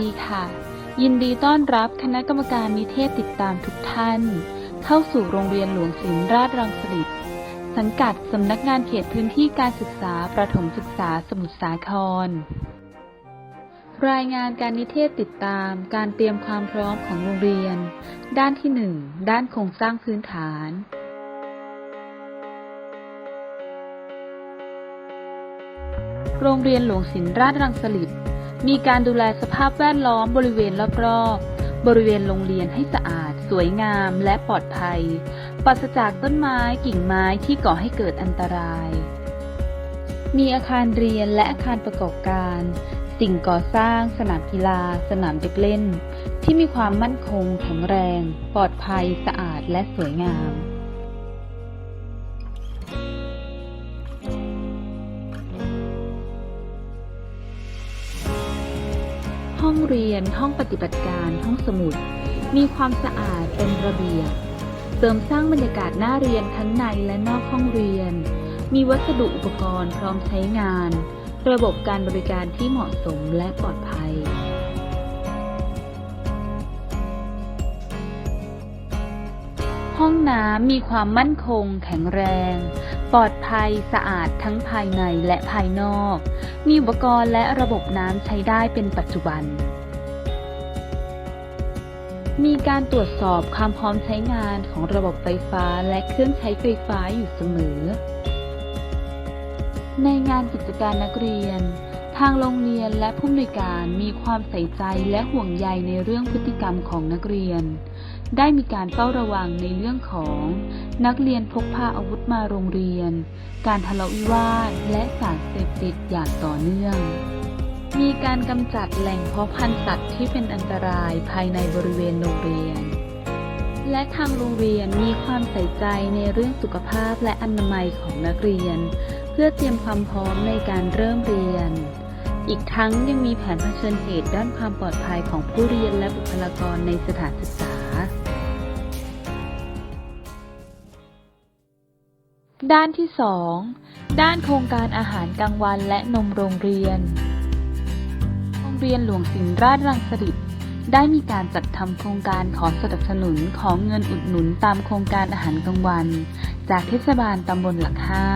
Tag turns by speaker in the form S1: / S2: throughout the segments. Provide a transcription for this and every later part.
S1: ดีค่ะ ยินดีต้อนรับคณะกรรมการนิเทศติดตามทุกท่าน เข้าสู่โรงเรียนหลวงศิลปราชรังสฤษฎ์สังกัดสำนักงานเขตพื้นที่การศึกษาประถมศึกษาสมุทรสาคร รายงานการนิเทศติดตามการเตรียมความพร้อมของโรงเรียน ด้านที่ 1 ด้านโครงสร้างพื้นฐานโรงเรียนหลวงศิลปราชรังสฤษฎ์ มีการดูแลสภาพแวดล้อมบริเวณรอบๆ บริเวณโรงเรียนให้สะอาด สวยงามและปลอดภัย ปราศจากต้นไม้กิ่งไม้ที่ก่อให้เกิดอันตราย มีอาคารเรียนและอาคารประกอบการ สิ่งก่อสร้าง สนามกีฬา สนามเด็กเล่น ที่มีความมั่นคง แข็งแรง ปลอดภัย สะอาดและสวยงาม เรียน ห้องปฏิบัติการ ห้องสมุด มีความสะอาดเป็นระเบียบ เสริมสร้างบรรยากาศน่าเรียนทั้งในและนอกห้องเรียน มีวัสดุอุปกรณ์พร้อมใช้งาน ระบบการบริการที่เหมาะสมและปลอดภัยห้องน้ำมีความมั่นคง แข็งแรง ปลอดภัยสะอาดทั้งภายในและภายนอก มีอุปกรณ์และระบบน้ำใช้ได้เป็นปัจจุบัน มีการตรวจสอบความพร้อมใช้งานของระบบไฟฟ้าและเครื่องใช้ไฟฟ้าอยู่เสมอ ในงานกิจการนักเรียน ทางโรงเรียนและผู้อำนวยการมีความใส่ใจและห่วงใยในเรื่องพฤติกรรมของนักเรียน ได้มีการเฝ้าระวังในเรื่องของ นักเรียนพกพาอาวุธมาโรงเรียน การทะเลาะวิวาทและสารเสพติดอย่างต่อเนื่อง การกำจัดแหล่งเพาะพันธุ์สัตว์ที่เป็นอันตรายภายในบริเวณโรงเรียน และทางโรงเรียนมีความใส่ใจในเรื่องสุขภาพและอนามัยของนักเรียน เพื่อเตรียมความพร้อมในการเริ่มเรียน อีกทั้งยังมีแผนเผชิญเหตุด้านความปลอดภัยของผู้เรียนและบุคลากรในสถานศึกษาด้านที่ 2 ด้านโครงการอาหารกลางวันและนมโรงเรียน เรียนหลวงศิลป์ราชรังสฤษฎ์ได้มีการจัดทำโครงการขอสนับสนุนของเงินอุดหนุนตามโครงการอาหารกลางวัน จากเทศบาลตำบลหลักห้า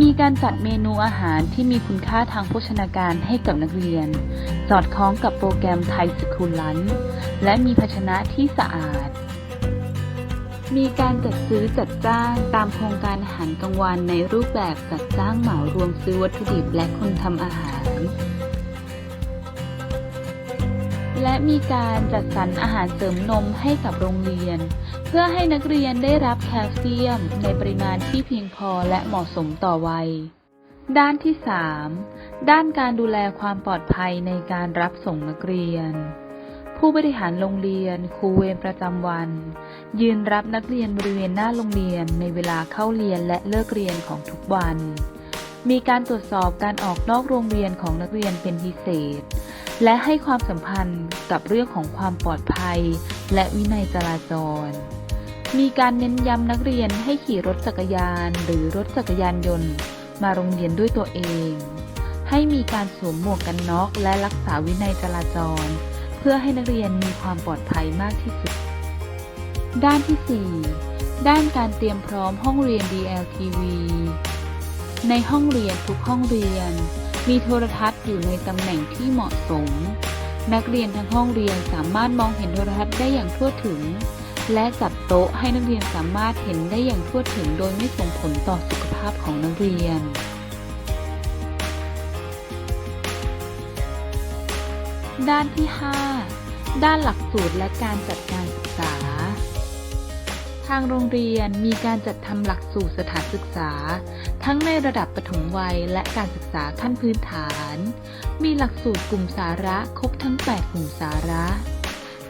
S1: มีการจัดเมนูอาหารที่มีคุณค่าทางโภชนาการให้กับนักเรียน สอดคล้องกับโปรแกรมไทยสคูลลันและมีภาชนะที่สะอาด มีการจัดซื้อจัดจ้างตามโครงการอาหารกลางวันในรูปแบบจัดจ้างเหมารวมซื้อวัตถุดิบและคนทำอาหาร และมีการจัดสรรอาหารเสริมนมให้กับโรงเรียน เพื่อให้นักเรียนได้รับแคลเซียมในปริมาณที่เพียงพอและเหมาะสมต่อวัย ด้านที่ 3 ด้านการดูแลความปลอดภัยในการรับส่งนักเรียน ผู้บริหารโรงเรียนครูเวรประจำวัน ยืนรับนักเรียนบริเวณหน้าโรงเรียนในเวลาเข้าเรียนและเลิกเรียนของทุกวันมีการตรวจสอบการออกนอกโรงเรียนของนักเรียนเป็นพิเศษ และให้ความสัมพันธ์กับเรื่องของความปลอดภัย และวินัยจราจร มีการเน้นย้ำนักเรียนให้ขี่รถจักรยาน หรือรถจักรยานยนต์ มาโรงเรียนด้วยตัวเอง ให้มีการสวมหมวกกันน็อกและรักษาวินัยจราจร เพื่อให้นักเรียนมีความปลอดภัยมากที่สุด ด้านที่ 4 ด้านการเตรียมพร้อมห้องเรียน DLTV ในห้องเรียนทุกห้องเรียน มีโทรทัศน์อยู่ในตำแหน่งที่เหมาะสม นักเรียนทั้งห้องเรียนสามารถมองเห็นโทรทัศน์ได้อย่างทั่วถึง และจัดโต๊ะให้นักเรียนสามารถเห็นได้อย่างทั่วถึง โดยไม่ส่งผลต่อสุขภาพของนักเรียนด้านที่ 5 ด้านหลักสูตรและการจัดการศึกษา ทางโรงเรียนมีการจัดทำหลักสูตรสถานศึกษา ทั้งในระดับปฐมวัยและการศึกษาขั้นพื้นฐาน มีหลักสูตรกลุ่มสาระครบทั้ง 8 กลุ่มสาระ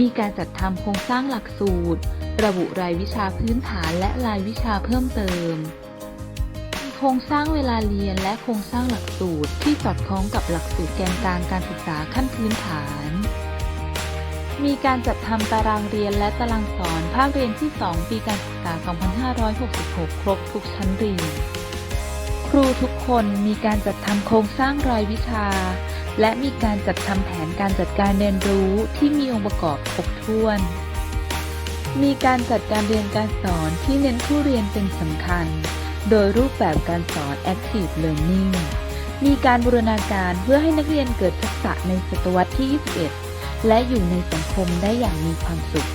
S1: มีการจัดทำโครงสร้างหลักสูตร ระบุรายวิชาพื้นฐานและรายวิชาเพิ่มเติมมีโครงสร้างเวลาเรียนและโครงสร้างหลักสูตรที่สอดคล้องกับหลักสูตรแกนกลางการศึกษาขั้นพื้นฐาน มีการจัดทำตารางเรียนและตารางสอนภาคเรียนที่ 2 ปีการศึกษา 2566 ครบทุกชั้นเรียน ครูทุกคนมีการจัดทำโครงสร้างรายวิชา และมีการจัดทำแผนการจัดการเรียนรู้ที่มีองค์ประกอบครบถ้วน มีการจัดการเรียนการสอนที่เน้นผู้เรียนเป็นสำคัญ โดยรูปแบบการสอน Active Learning มีการบูรณาการเพื่อให้นักเรียนเกิดทักษะในศตวรรษที่ 21 และอยู่ในสังคมได้อย่างมีความสุข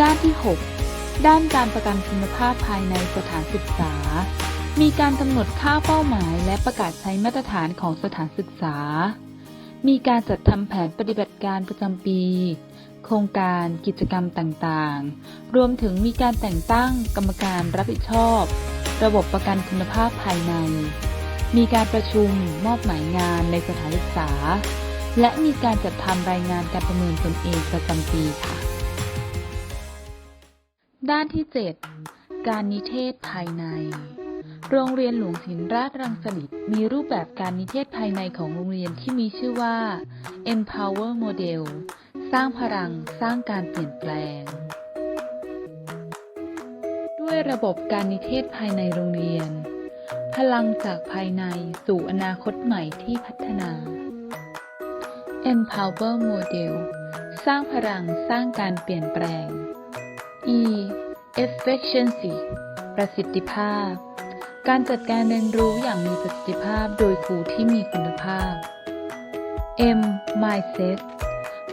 S1: ด้านที่ 6 ด้านการประกันคุณภาพภายในสถานศึกษา มีการกำหนดค่าเป้าหมาย และประกาศใช้มาตรฐานของสถานศึกษา มีการจัดทำแผนปฏิบัติการประจำปี โครงการกิจกรรมต่างๆ รวมถึงมีการแต่งตั้งกรรมการรับผิดชอบ ระบบประกันคุณภาพภายใน มีการประชุมมอบหมายงานในสถานศึกษา และมีการจัดทำรายงานการประเมินตนเองประจำปีค่ะ ด้านที่ 7 การนิเทศภายใน โรงเรียนหลวงศิลราชรังสฤษฎ์มีรูปแบบการนิเทศภายในของโรงเรียนที่มีชื่อว่า Empower Model สร้างพลังสร้างการเปลี่ยนแปลง ด้วยระบบการนิเทศภายในโรงเรียน พลังจากภายในสู่อนาคตใหม่ที่พัฒนา Empower Model สร้างพลังสร้างการเปลี่ยนแปลง E efficiency ประสิทธิภาพ การจัดการเรียนรู้อย่างมีประสิทธิภาพโดยครูที่มีคุณภาพ M mindset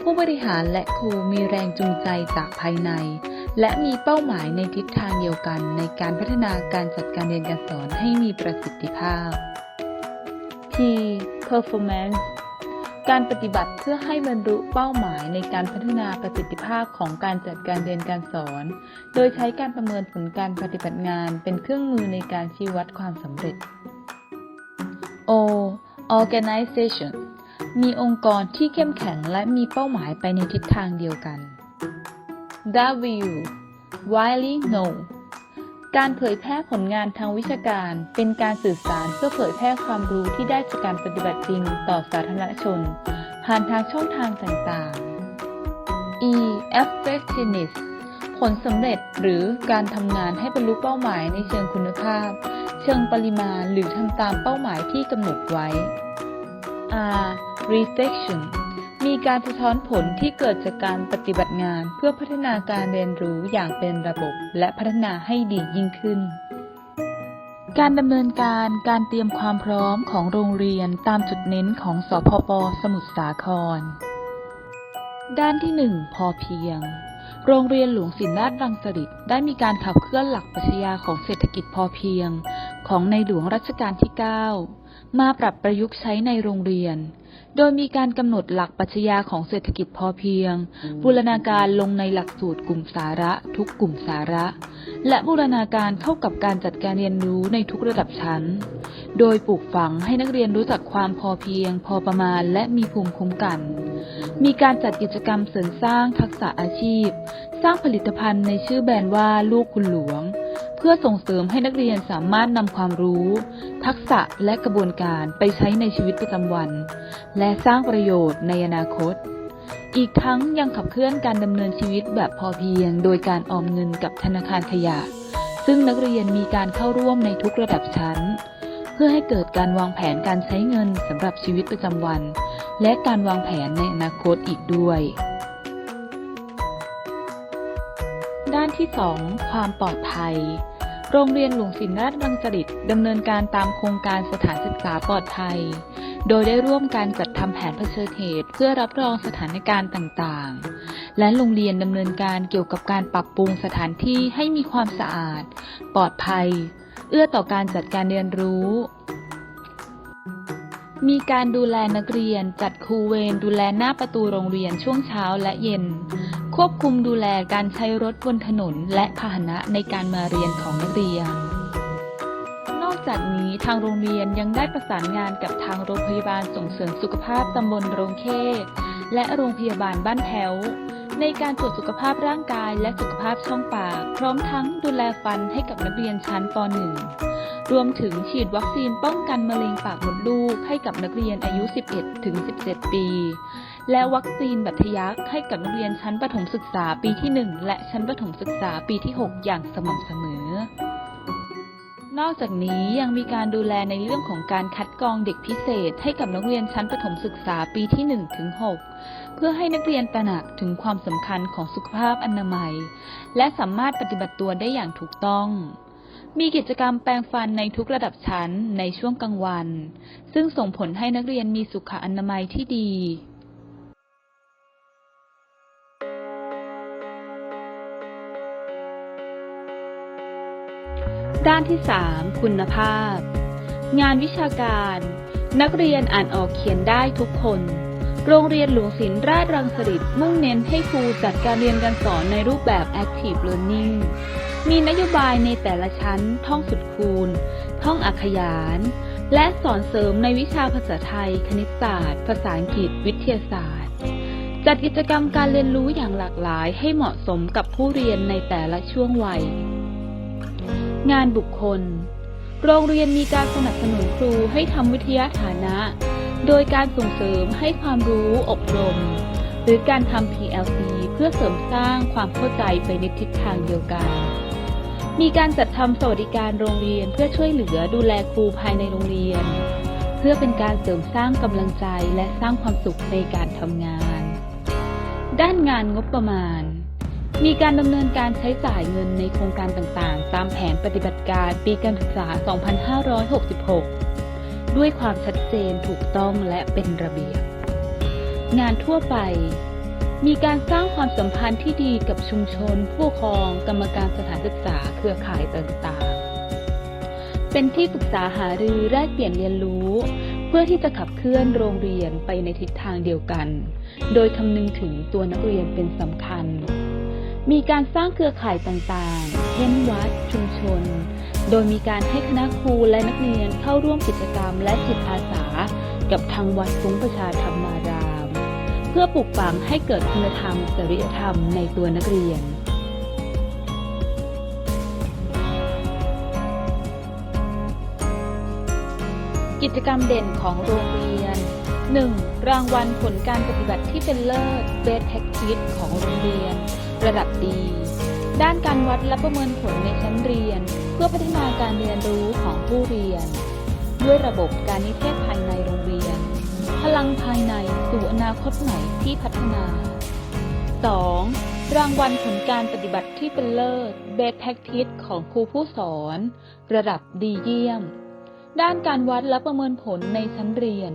S1: ผู้บริหารและครูมีแรงจูงใจจากภายใน และมีเป้าหมายในทิศทางเดียวกันในการพัฒนาการจัดการเรียนการสอนให้มีประสิทธิภาพ P performance การปฏิบัติเพื่อให้บรรลุเป้าหมายในการพัฒนาประสิทธิภาพของการจัดการเรียนการสอน โดยใช้การประเมินผลการปฏิบัติงานเป็นเครื่องมือในการชี้วัดความสำเร็จ O organization มีองค์กรที่เข้มแข็งและมีเป้าหมายไปในทิศทางเดียวกัน W widely known การเผยแพร่ผลงานทางวิชาการ เป็นการสื่อสารเพื่อเผยแพร่ความรู้ที่ได้จากการปฏิบัติจริงต่อสาธารณชน ผ่านทางช่องทางต่างๆ E effectiveness ผลสำเร็จหรือการทำงานให้บรรลุเป้าหมายในเชิงคุณภาพ เชิงปริมาณหรือทำตามเป้าหมายที่กำหนดไว้ R reflection มีการสะท้อนผลที่เกิดจากการปฏิบัติงาน เพื่อพัฒนาการเรียนรู้อย่างเป็นระบบ และพัฒนาให้ดียิ่งขึ้น การดำเนินการการเตรียมความพร้อมของโรงเรียนตามจุดเน้นของสพปสมุทรสาคร ด้านที่ 1 พอเพียงโรงเรียนหลวงศิลราชรังสฤษฎ์ได้มีการขับเคลื่อนหลักปรัชญาของเศรษฐกิจพอเพียง ของในหลวงรัชกาลที่ 9 มาปรับประยุกต์ใช้ในโรงเรียน โดยมีการกำหนดหลักปรัชญาของเศรษฐกิจพอเพียง บูรณาการลงในหลักสูตรกลุ่มสาระ ทุกกลุ่มสาระ และบูรณาการเข้ากับการจัดการเรียนรู้ในทุกระดับชั้น โดยปลูกฝังให้นักเรียนรู้จักความพอเพียง พอประมาณ และมีภูมิคุ้มกัน มีการจัดกิจกรรมเสริมสร้างทักษะอาชีพ สร้างผลิตภัณฑ์ในชื่อแบรนด์ว่าลูกคุณหลวง เพื่อส่งเสริมให้นักเรียนสามารถนำความรู้ ทักษะและกระบวนการไปใช้ในชีวิตประจำวัน และสร้างประโยชน์ในอนาคต อีกทั้งยังขับเคลื่อนการดำเนินชีวิตแบบพอเพียง โดยการออมเงินกับธนาคารขยะ ซึ่งนักเรียนมีการเข้าร่วมในทุกระดับชั้น เพื่อให้เกิดการวางแผนการใช้เงินสำหรับชีวิตประจำวัน และการวางแผนในอนาคตอีกด้วย ที่ 2 ความปลอดภัย โรงเรียนหลวงศิลราชรังสฤษฎ์ดำเนินการตามโครงการสถานศึกษาปลอดภัย โดยได้ร่วมการจัดทำแผนเผชิญเหตุ เพื่อรับรองสถานการณ์ต่างๆ และโรงเรียนดำเนินการเกี่ยวกับการปรับปรุงสถานที่ให้มีความสะอาด ปลอดภัย เอื้อต่อการจัดการเรียนรู้มีการดูแลนักเรียนจัดครูเวรดูแลหน้าประตูโรงเรียนช่วงเช้าและเย็น ควบคุมดูแลการใช้รถบนถนนและพาหนะในการมาเรียนของนักเรียน นอกจากนี้ทางโรงเรียนยังได้ประสานงานกับทางโรงพยาบาลส่งเสริมสุขภาพตำบลโรงเข้และโรงพยาบาลบ้านแถว ในการตรวจสุขภาพร่างกายและสุขภาพช่องปาก พร้อมทั้งดูแลฟันให้กับนักเรียนชั้นป .1 รวมถึงฉีดวัคซีนป้องกันมะเร็งปากมดลูกให้กับนักเรียนอายุ 11-17 ปี และวัคซีนบัตทะยักให้กับนักเรียนชั้นประถมศึกษาปีที่ 1 และชั้นประถมศึกษาปีที่ 6 อย่างสม่ำเสมอ นอกจากนี้ยังมีการดูแลในเรื่องของการคัดกรองเด็กพิเศษ ให้กับนักเรียนชั้นประถมศึกษาปีที่1ถึง6เพื่อให้นักเรียนตระหนักถึงความสำคัญของสุขภาพอนามัย และสามารถปฏิบัติตัวได้อย่างถูกต้องมีกิจกรรมแปรงฟันในทุกระดับชั้นในช่วงกลางวัน ซึ่งส่งผลให้นักเรียนมีสุขอนามัยที่ดี ด้านที่ 3 คุณภาพ งานวิชาการ นักเรียนอ่านออกเขียนได้ทุกคน โรงเรียนหลวงศิลป์ราชรังสฤษมุ่งเน้นให้ครูจัดการเรียนการสอนในรูปแบบ Active Learning มีนโยบายในแต่ละชั้น ท่องสุดคูณ ท่องอักขยาน และสอนเสริมในวิชาภาษาไทย คณิตศาสตร์ ภาษาอังกฤษ วิทยาศาสตร์ จัดกิจกรรมการเรียนรู้อย่างหลากหลายให้เหมาะสมกับผู้เรียนในแต่ละช่วงวัย งานบุคคล โรงเรียนมีการสนับสนุนครูให้ทำวิทยาฐานะ โดยการส่งเสริมให้ความรู้อบรม หรือการทำ PLC เพื่อเสริมสร้างความเข้าใจไปในทิศทางเดียวกัน มีการจัดทำสวัสดิการโรงเรียนเพื่อช่วยเหลือดูแลครูภายในโรงเรียน เพื่อเป็นการเสริมสร้างกำลังใจและสร้างความสุขในการทำงาน ด้านงานงบประมาณ มีการดำเนินการใช้จ่ายเงินในโครงการต่างๆ ตามแผนปฏิบัติการปีการศึกษา 2566 ด้วยความชัดเจนถูกต้องและเป็นระเบียบ งานทั่วไป มีการสร้างความสัมพันธ์ที่ดีกับชุมชน ผู้ปกครอง กรรมการสถานศึกษาเครือข่ายต่างๆ เป็นที่ปรึกษาหารือแลกเปลี่ยนเรียนรู้ เพื่อที่จะขับเคลื่อนโรงเรียนไปในทิศทางเดียวกัน โดยคำนึงถึงตัวนักเรียนเป็นสำคัญ มีการสร้างเครือข่ายต่างๆ เช่นวัด ชุมชน โดยมีการให้คณะครูและนักเรียนเข้าร่วมกิจกรรมและจิตอาสา กับทางวัดซุ้งประชาธรรมาราม เพื่อปลูกฝังให้เกิดคุณธรรมจริยธรรมในตัวนักเรียนกิจกรรมเด่นของโรงเรียน 1. รางวัลผลการปฏิบัติที่เป็นเลิศ Best Practice ของโรงเรียน ระดับดี ด้านการวัดและประเมินผลในชั้นเรียน เพื่อพัฒนาการเรียนรู้ของผู้เรียน ด้วยระบบการนิเทศภายในโรงเรียน พลังภายในสู่อนาคตใหม่ที่พัฒนา 2. รางวัลผลการปฏิบัติที่เป็นเลิศ Best Practice ของครูผู้สอน ระดับดีเยี่ยม ด้านการวัดและประเมินผลในชั้นเรียน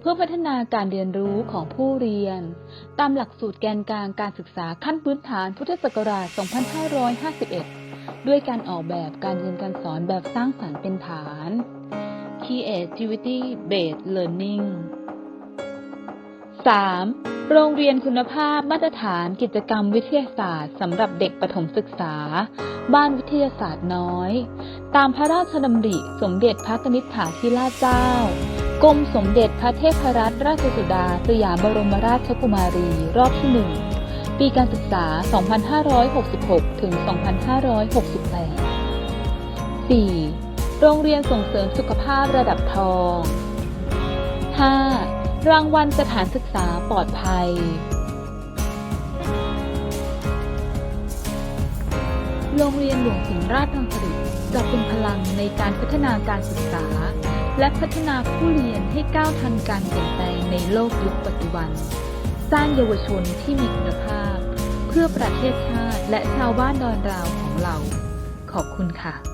S1: เพื่อพัฒนาการเรียนรู้ของผู้เรียน ตามหลักสูตรแกนกลางการศึกษาขั้นพื้นฐานพุทธศักราช 2551 ด้วยการออกแบบการเรียนการสอนแบบสร้างสรรค์เป็นฐาน Creativity Based Learning 3. โรงเรียนคุณภาพมาตรฐานกิจกรรมวิทยาศาสตร์สำหรับเด็กประถมศึกษา บ้านวิทยาศาสตร์น้อย ตามพระราชดำริสมเด็จพระนิษฐาธิราชเจ้ากรมสมเด็จพระเทพรัตนราชสุดาสยามบรมราชกุมารี รอบที่หนึ่งปีการศึกษา 2566 ถึง 2568 4. โรงเรียนส่งเสริมสุขภาพระดับทอง 5. รางวัลสถานศึกษาปลอดภัย โรงเรียนหลวงศิลป์ราชรังสฤษจะเป็นพลังในการพัฒนาการศึกษา และพัฒนาผู้เรียนให้ก้าวทันการเปลี่ยนแปลงในโลกยุคปัจจุบัน สร้างเยาวชนที่มีคุณภาพ เพื่อประเทศชาติและชาวบ้านดอนราวของเรา ขอบคุณค่ะ